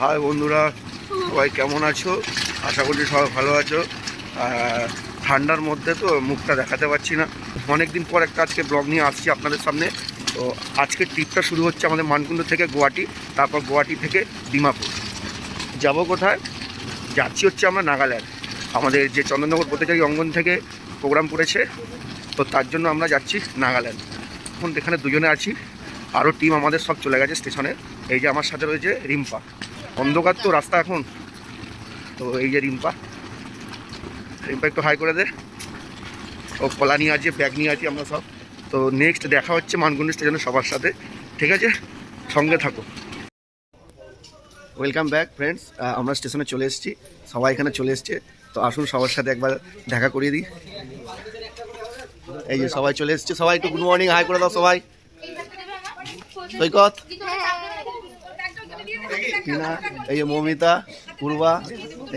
High বন্ধুরা, সবাই কেমন আছো? আশা করছি সবাই ভালো আছো। ঠান্ডার মধ্যে তো মুখটা দেখাতে পারছি না। অনেক দিন পর একটা আজকে ব্লগ নিয়ে আসছি আপনাদের সামনে। তো আজকের ট্রিপটা শুরু হচ্ছে আমাদের মানকুণ্ড থেকে গুয়াহাটি, তারপর গুয়াহাটি থেকে ডিমাপুর। যাব কোথায়? যাচ্ছি হচ্ছে আমরা নাগাল্যান্ড। আমাদের যে চন্দননগর প্রতিচারী অঙ্গন থেকে প্রোগ্রাম করেছে তো তার জন্য আমরা যাচ্ছি নাগাল্যান্ড। এখন এখানে দুজনে আছি, আরও টিম আমাদের সব চলে গেছে স্টেশনে। এই যে আমার সাথে রয়েছে রিম্পা। অন্ধকার তো রাস্তা এখন। তো এই যে রিম্পা রিম্পা একটু হাই করে দে। ও কলা নিয়ে আছে ব্যাগ নিয়ে আছি আমরা সব। তো নেক্সট দেখা হচ্ছে মানকুণ্ড স্টেশনে সবার সাথে। ঠিক আছে? সঙ্গে থাকো। ওয়েলকাম ব্যাক ফ্রেন্ডস আমরা স্টেশনে চলে এসেছি। সবাই এখানে চলে এসছে। তো আসুন সবার সাথে একবার দেখা করিয়ে দিই। এই যে সবাই চলে এসছে। সবাই একটু গুড মর্নিং হাই করে দাও সবাই। সৈকত? টিনা এই যে মৌমিতা পূর্বা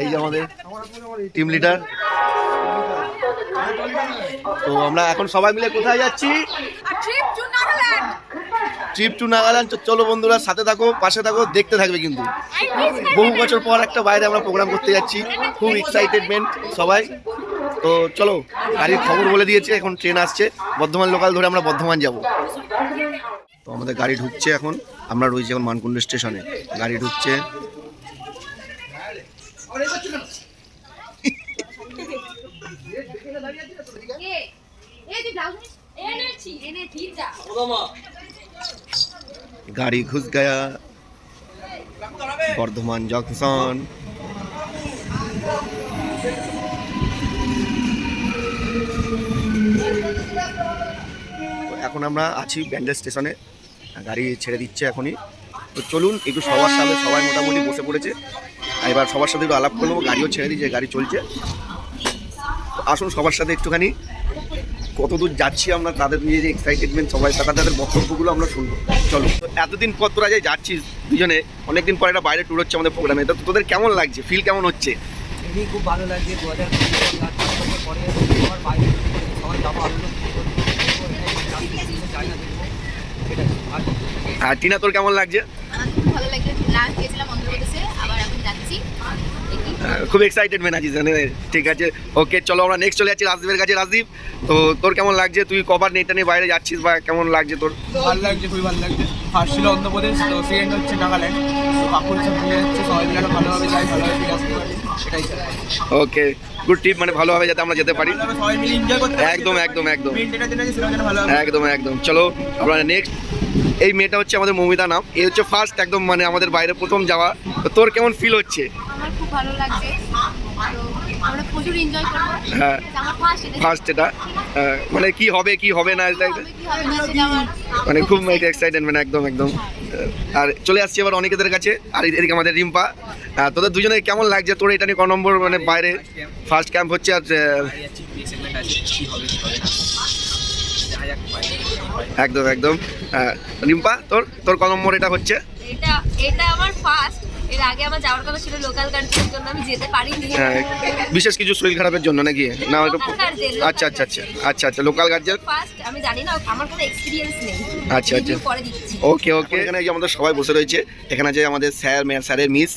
এই যে আমাদের টিম লিডার তো আমরা এখন সবাই মিলে কোথায় যাচ্ছি. ট্রিপ টু নাগাল্যান্ড তো চলো বন্ধুরা সাথে থাকো পাশে থাকো দেখতে থাকবে কিন্তু। বহু বছর পর একটা বাইরে আমরা প্রোগ্রাম করতে যাচ্ছি। খুব এক্সাইটেডমেন্ট সবাই। তো চলো গাড়ির খবর বলে দিয়েছে এখন ট্রেন আসছে। বর্ধমান লোকাল ধরে আমরা বর্ধমান যাব। তো আমাদের গাড়ি ঢুকছে এখন। আমরা রয়েছি এখন মানকুণ্ড স্টেশনে। গাড়ি ঢুকছে। গাড়ি ঘুষ গয়া। বর্ধমান জংশন। এখন আমরা আছি ব্যান্ডেল স্টেশনে। গাড়ি ছেড়ে দিচ্ছে এখনই। তো চলুন, একটু সবার সাথে সবাই মোটামুটি বসে পড়েছে। এবার সবার সাথে একটু আলাপ করে নেব গাড়িও ছেড়ে দিয়েছে, গাড়ি চলছে। আসুন সবার সাথে একটুখানি। কতদূর যাচ্ছি আমরা, তাদের নিয়ে যে এক্সাইটেডমেন্ট সবাই তাদের তাদের বক্তব্যগুলো আমরা শুনব। চলো। তো এতদিন পর তোরা যে যাচ্ছিস দুজনে, অনেকদিন পর একটা বাইরে ট্যুর হচ্ছে আমাদের প্রোগ্রামে তো তোদের কেমন লাগছে? ফিল কেমন হচ্ছে? খুব ভালো লাগছে। দু হাজার পরে সবাই যাব চাই না দেখব সেটাই আর টিনা তোর কেমন লাগছে? ভালো লাগছে লাস্ট গেছিলাম অন্ধ্রপ্রদেশে আবার এখন যাচ্ছি দেখি আহ, খুব এক্সাইটেডমেন্ট আছিস ঠিক আছে? ওকে চলো আমরা নেক্সট চলে যাচ্ছি রাজদীপের কাছে। রাজদীপ তো তোর কেমন লাগছে? তুই কবার নেটটা নিয়ে বাইরে যাচ্ছিস বা কেমন লাগছে তোর? ভালো লাগছে খুবই ভালো লাগছে। ফার্স্ট ছিল অন্ধ্রপ্রদেশ তো সেকেন্ড হচ্ছে নাগাল্যান্ড। তো সব মিলে যাচ্ছে সবাই মিলে ভালোভাবে যাই ভালোভাবে ফিরে আসতে পারি। সেটাই ওকে গুড ট্রিপ মানে ভালোভাবে যাতে আমরা যেতে পারি। সবাই মিলে এনজয় করতে একদম, একদম, একদম। একদম একদম। চলো আমরা নেক্সট এই মেয়েটা হচ্ছে আমাদের মমিতা নাম। এই হচ্ছে ফার্স্ট একদম মানে আমাদের বাইরে প্রথম যাওয়া। তো তোর কেমন ফিল হচ্ছে? ভালো লাগছে। তো আমরা প্রচুর এনজয় করব। হ্যাঁ। আমার ফার্স্ট এটা। ফার্স্ট এটা। মানে কি হবে কি হবে না এটা হবে কি হবে না সেটা আমার মানে খুব একদম একদম। আর চলে আসছি এবার অনেকেদের কাছে। আর এদিকে আমাদের রিম্পা। তোদের দুজনের কেমন লাগছে? তোর এটা নিয়ে ক নম্বর মানে বাইরে ফার্স্ট ক্যাম্প হচ্ছে আর একদম একদম। রিম্পা তোর তোর ক নম্বর এটা হচ্ছে? এটা এটা আমার এর আগে আমার যাওয়ার কথা ছিল লোকাল কান্ট্রির জন্য আমি যেতে পারিনি। হ্যাঁ, বিশেষ কিছু শরীর খারাপের জন্য নাকি? না আচ্ছা আচ্ছা আচ্ছা আচ্ছা আচ্ছা লোকাল গার্জেন ফার্স্ট আমি জানি না আমার কোনো এক্সপিরিয়েন্স নেই। আচ্ছা, আচ্ছা। পরে দিচ্ছি। ওকে ওকে। এখানে এই যে আমাদের সবাই বসে রয়েছে এখানে আছে আমাদের স্যার স্যারের মিস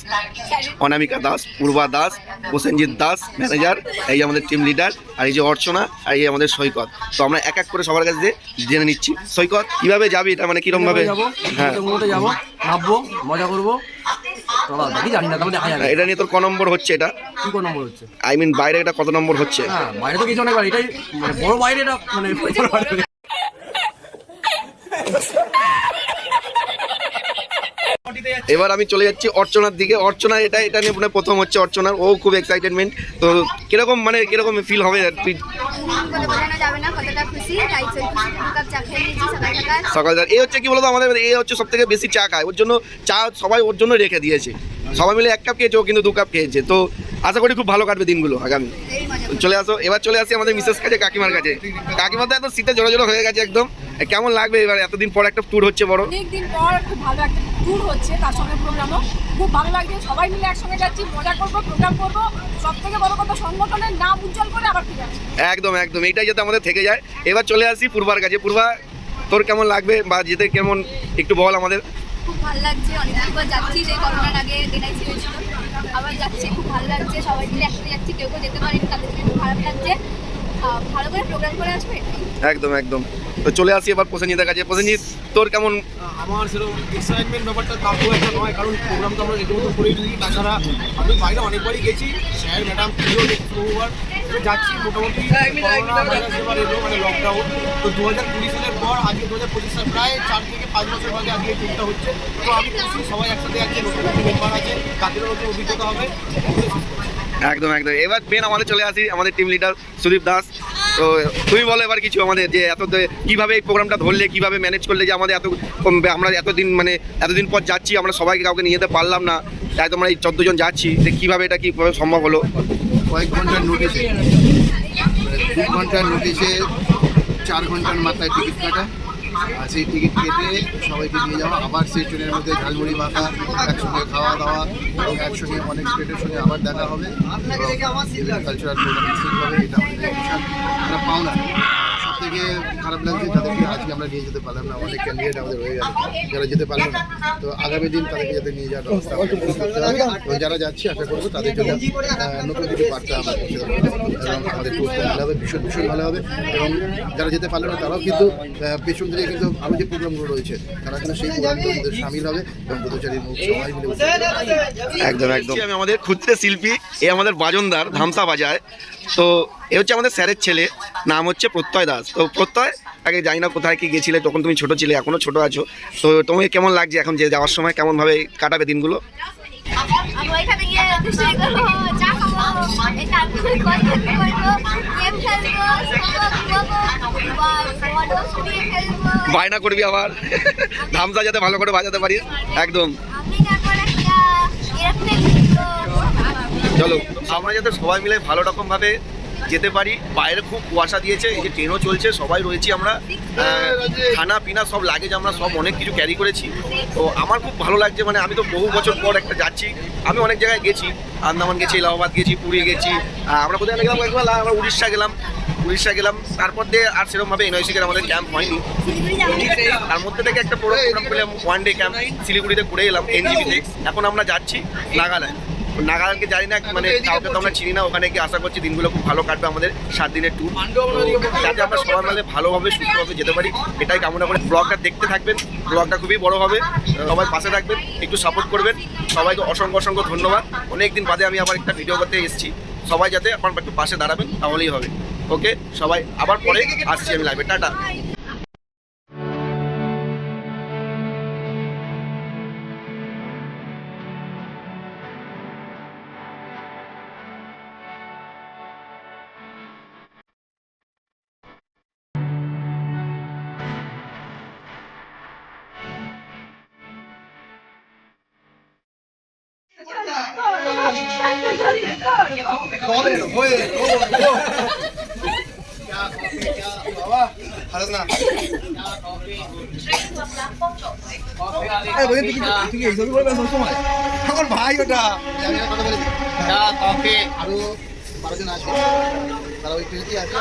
অনামিকা দাস পূর্বা দাস প্রসেনজিৎ দাস ম্যানেজার এই যে আমাদের টিম লিডার আর এই যে অর্চনা আর এই যে আমাদের সৈকত। তো আমরা এক এক করে সবার কাছে দিয়ে জেনে নিচ্ছি। সৈকত কীভাবে যাবি এটা মানে কীরকম ভাবে? যাব? হ্যাঁ। যাব? নামবো? মজা করব? এটা নিয়ে তোর ক নম্বর হচ্ছে এটা? কি কোন নম্বর হচ্ছে? আই মিন বাইরে এটা কত নম্বর হচ্ছে? বাইরে তো কিছু অনেকবার এটাই মানে বড় বাইরে এটা মানে। এবার আমি চলে যাচ্ছি অর্চনার দিকে। অর্চনা এটা এটা নিয়ে মানে প্রথম হচ্ছে অর্চনার। ও খুব এক্সাইটেডমেন্ট তো কীরকম মানে কীরকম ফিল হবে? আর কি? সকাল এই হচ্ছে কি বলতো আমাদের? এই হচ্ছে সব থেকে বেশি চা খায়। ওর জন্য চা সবাই ওর জন্য রেখে দিয়েছে। সবাই মিলে এক কাপ খেয়েছে, ও কিন্তু দু কাপ খেয়েছে। তো আশা করি খুব ভালো কাটবে দিনগুলো আগামী। চলে আসো এবার চলে আসি আমাদের মিসেস কাছে কাকিমার কাছে। কাকিমার তো এত শীতে জড়ো জড়ো হয়ে গেছে একদম। কেমন লাগবে এবার এতদিন পর একটা ট্যুর হচ্ছে বড়? অনেকদিন পর খুব ভালো একটা ট্যুর হচ্ছে তার সঙ্গে প্রোগ্রামও খুব ভালো লাগছে সবাই মিলে একসঙ্গে যাচ্ছি মজা করব প্রোগ্রাম করব। সব থেকে বড় কথা সংগঠনের নাম উজ্জ্বল করে আবার ফিরে আসব। একদম একদম এইটাই যাতে আমাদের থেকে যায়। এবার চলে আসি পূর্বার কাছে। পূর্বা তোর কেমন লাগবে বা যেতে কেমন একটু বল আমাদের। খুব ভালো লাগছে অনেকদিন পর যাচ্ছি যে করোনার আগে এনআইসি হয়েছিল আবার যাচ্ছি খুব ভালো লাগছে। সবাই মিলে একসাথে যাচ্ছি কেউ কেউ যেতে পারেনি তাদের জন্য খুব খারাপ লাগছে। ভালো করে প্রোগ্রাম করে আসবে? একদম একদম। তো চলে আসি এবার প্রসেনজিতের কাছে। প্রসেনজিৎ তোর কেমন? আমার সেরকম এক্সাইটমেন্ট ব্যাপারটা তার খুব একটা নয় কারণ প্রোগ্রাম তো আমরা রীতিমতো করেই দিই তাছাড়া আমি বাইরে অনেকবারই গেছি। স্যার ম্যাডাম প্রিয় বহুবার। তো যাচ্ছি মোটামুটি এলো মানে লকডাউন তো দু হাজার কুড়ি সালের পর আজকে দু হাজার পঁচিশ সাল প্রায় চার থেকে পাঁচ বছর বাদে আজকে এই হচ্ছে। তো আমি খুশি সবাই একসাথে আছে নতুন নতুন মেম্বার আছে। নতুন অভিজ্ঞতা হবে। একদম একদম। এবার মেন আমাদের চলে আসি আমাদের টিম লিডার সুদীপ দাস। তো তুমি বলো এবার কিছু আমাদের যে এত কীভাবে এই প্রোগ্রামটা ধরলে কীভাবে ম্যানেজ করলে যে আমাদের এত কম- আমরা এতদিন মানে এতদিন পর যাচ্ছি আমরা সবাইকে কাউকে নিয়ে যেতে পারলাম না তাই তোমরা এই চোদ্দ জন যাচ্ছি যে কীভাবে এটা কীভাবে সম্ভব হলো? কয়েক ঘণ্টার নোটিশে দু ঘণ্টার নোটিশে চার ঘণ্টার মাথায় টিকিট কাটা। আর সেই টিকিট কেটে সবাইকে নিয়ে যাওয়া। আবার সেই ট্রেনের মধ্যে ঝালমুড়ি মাখা, একসঙ্গে খাওয়া দাওয়া এবং একসঙ্গে অনেক স্টেটের সঙ্গে আবার দেখা হবে। কালচারাল প্রোগ্রাম হবে এটা আমাদের একটা পাওনা। থেকে খারাপ লাগছে তাদেরকে আজকে আমরা নিয়ে যেতে পারলাম না অনেক ক্যান্ডিডেট আমাদের হয়ে গেল। যারা যেতে পারল না তো আগামী দিন তাদেরকে যাতে নিয়ে যাওয়ার ব্যবস্থা আমাদের করতে হবে এবং যারা যাচ্ছি আশা করব তাদের জন্য নতুন কিছু বার্তা আমরা পৌঁছে দেবো। এবং আমাদের টুরটা ভালো হবে ভীষণ ভীষণ ভালো হবে। এবং যারা যেতে পারল না তারাও কিন্তু আহ, পেছন থেকে কিন্তু আরও যে প্রোগ্রামগুলো রয়েছে তারা কিন্তু সেই প্রোগ্রামগুলোর মধ্যে সামিল হবে এবং ব্রতচারীর মুখ সবাই মিলে একদম একদম। আমি আমাদের খুঁজতে শিল্পী এ আমাদের বাজনদার ধামসা বাজায়। তো এ হচ্ছে আমাদের স্যারের ছেলে নাম হচ্ছে প্রত্যয় দাস। তো প্রত্যয় আগে জানি না কোথায় কি গেছিলে তখন তুমি ছোট ছিলে এখনও ছোট আছো। তো তুমি কেমন লাগছে এখন যে যাওয়ার সময় কেমন ভাবে কাটাবে দিনগুলো? বায়না করবি আবার? ধামসা যাতে ভালো করে বাজাতে পারিস একদম আমি তারপর একটা এরোপ্লেন কিনবো চলো। আমরা যাতে সবাই মিলে ভালো রকম ভাবে যেতে পারি। বাইরে খুব কুয়াশা দিয়েছে এই যে ট্রেনও চলছে সবাই রয়েছি আমরা। খানা পিনা সব লাগেজ আমরা সব অনেক কিছু ক্যারি করেছি। তো আমার খুব ভালো লাগছে মানে আমি তো বহু বছর পর একটা যাচ্ছি। আমি অনেক জায়গায় গেছি আন্দামান গেছি এলাহাবাদ গেছি পুরী গেছি। আমরা কোথায় গেলাম একবার? আমরা উড়িষ্যা গেলাম। উড়িষ্যা গেলাম। তারপর দিয়ে আর সেরকমভাবে এনআইসিকে আমাদের ক্যাম্প হয়নি। তার মধ্যে থেকে একটা প্রোগ্রাম করলাম ওয়ান ডে ক্যাম্প শিলিগুড়িতে করে এলাম এনজিপিতে এখন আমরা যাচ্ছি নাগাল্যান্ড। নাগাল্যান্ডকে জানি না মানে কাউকে তো আমরা চিনি না, ওখানে গিয়ে আশা করছি দিনগুলো খুব ভালো কাটবে আমাদের সাত দিনের ট্যুর যাতে আমরা সবাই মিলে ভালোভাবে, সুস্থভাবে যেতে পারি, এটাই কামনা করে। ব্লগটা দেখতে থাকবেন, ব্লগটা খুবই বড় হবে, সবাই পাশে থাকবেন, একটু সাপোর্ট করবেন। সবাইকে অসংখ্য অসংখ্য ধন্যবাদ। অনেক দিন বাদে আমি আবার একটা ভিডিও করতে এসেছি। সবাই যাতে আপনার একটু পাশে দাঁড়াবেন, তাহলেই হবে। ওকে সবাই আবার পরে আসছি আমি লাইভে টাটা। আমার ভাই ওটা। আরও বারো জন আছে তারা ওই আছে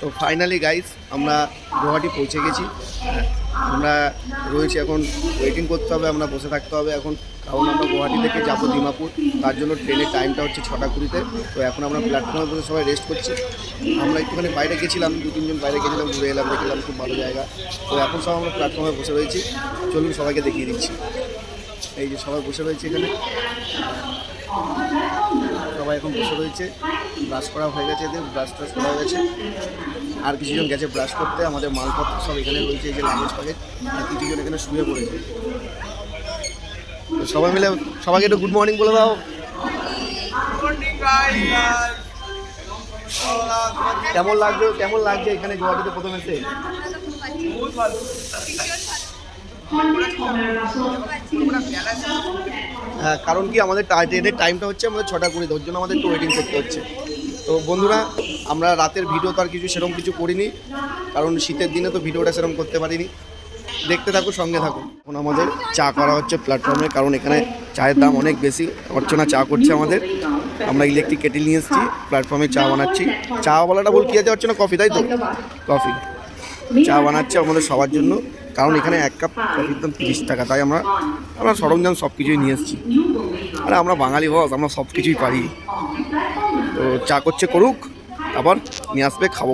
তো ফাইনালি গাইস আমরা গুয়াহাটি পৌঁছে গেছি। আমরা রয়েছি এখন ওয়েটিং করতে হবে, আমরা বসে থাকতে হবে। এখন কারণ আমরা গুয়াহাটি থেকে যাব দিমাপুর তার জন্য ট্রেনের টাইমটা হচ্ছে ছটা কুড়িতে। তো এখন আমরা প্ল্যাটফর্মে বসে সবাই রেস্ট করছি। আমরা একটুখানি বাইরে গেছিলাম, দু, তিনজন বাইরে গেছিলাম, ঘুরে এলাম, দেখলাম খুব ভালো জায়গা। তো এখন সব আমরা প্ল্যাটফর্মে বসে রয়েছি। চলুন সবাইকে দেখিয়ে দিচ্ছি। এই যে সবাই বসে রয়েছে এখানে। সবাই এখন বসে রয়েছে। ব্রাশ করা হয়ে গেছে এদের ব্রাশ ট্রাশ করা হয়ে গেছে। আর কিছুজন গেছে ব্রাশ করতে, আমাদের মালপত্র সব এখানে রয়েছে, এই যে লাগেজ প্যাকেট আর কিছুজন এখানে শুয়ে পড়েছে। সবাই মিলে, সবাইকে একটু গুড মর্নিং বলে দাও। কেমন লাগছে কেমন লাগছে এখানে গুয়াহাটিতে প্রথম এসে? হ্যাঁ কারণ কি আমাদের টাইমটা হচ্ছে আমাদের ছটা কুড়ি ওর জন্য আমাদের একটু ওয়েটিং করতে হচ্ছে। তো বন্ধুরা, আমরা রাতের ভিডিও তো আর কিছু সেরকম কিছু করিনি, কারণ শীতের দিনে তো ভিডিওটা সেরকম করতে পারিনি। দেখতে থাকো, সঙ্গে থাকো। এখন আমাদের চা করা হচ্ছে প্ল্যাটফর্মে কারণ এখানে চায়ের দাম অনেক বেশি। অর্চনা চা করছে আমাদের। আমরা ইলেকট্রিক কেটেল নিয়ে এসেছি প্ল্যাটফর্মে চা বানাচ্ছি। চা বলাটা বল কি আছে, অর্চনা? কফি, তাই তো? কফি। চা বানাচ্ছে আমাদের সবার জন্য, কারণ এখানে এক কাপ কফির দাম তিরিশ টাকা, তাই আমরা আমরা সরঞ্জাম সব কিছুই নিয়ে এসেছি। আরে আমরা বাঙালি বস, আমরা সব কিছুই পারি। তো চা করছে করুক, আবার নিয়ে আসবে, খাব।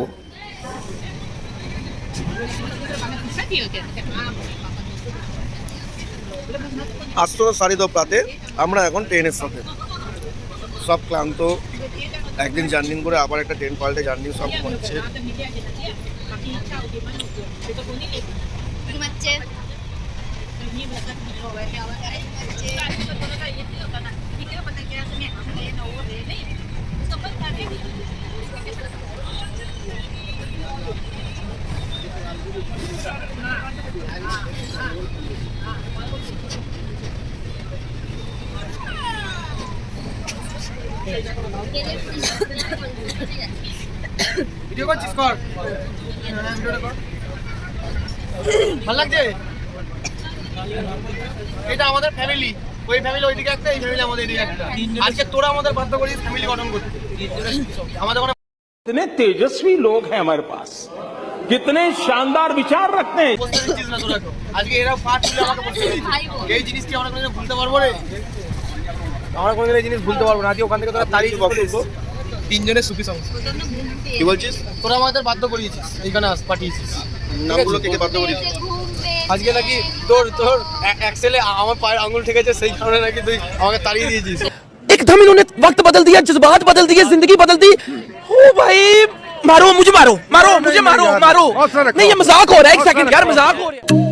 আসতো সাড়ে দোপাতে আমরা এখন ট্রেনের সাথে। সব ক্লান্ত। একদিন জার্নি করে আবার একটা ট্রেন পাল্টে জার্নি সব করছে ভালো লাগছে এটা আমাদের ফ্যামিলি ওই ফ্যামিলি ওইদিকে একটা এই ফ্যামিলি আমাদের এদিকে একটা আজকে তোরা আমাদের বাধ্য করিস ফ্যামিলি গঠন করতে আমাদের কোনো कितने तेजस्वी लोग हैं हमारे पास कितने शानदार विचार रखते हैं বসতে দিচ্ছিস না তোরা কেউ। আজকে এরা পাঠ তুলে আমাকে বসতে দিয়েছে। এই জিনিস কি আমরা কোনোদিন ভুলতে পারবো রে আমরা কোনোদিন এই জিনিস ভুলতে পারবো না আজকে ওখান থেকে তোরা তাড়িয়ে বক্তব্য তিনজনের সুখী সংসার কি বলছিস তোরা আমাদের বাধ্য করিয়েছিস এইখানে আস পাঠিয়েছিস নামগুলো থেকে বাধ্য করিস আজকে নাকি তোর তোর অ্যাক্সেলে আমার পায়ের আঙুল ঠেকেছে সেই কারণে নাকি তুই আমাকে তাড়িয়ে দিয়েছিস एकदम इन्होंने वक्त बदल दिया जज्बात बदल दिए जिंदगी बदल दी ओ भाई मारो मुझे मारो मारो मुझे मारो मारो नहीं ये मजाक हो रहा है एक सेकंड यार मजाक हो रहा है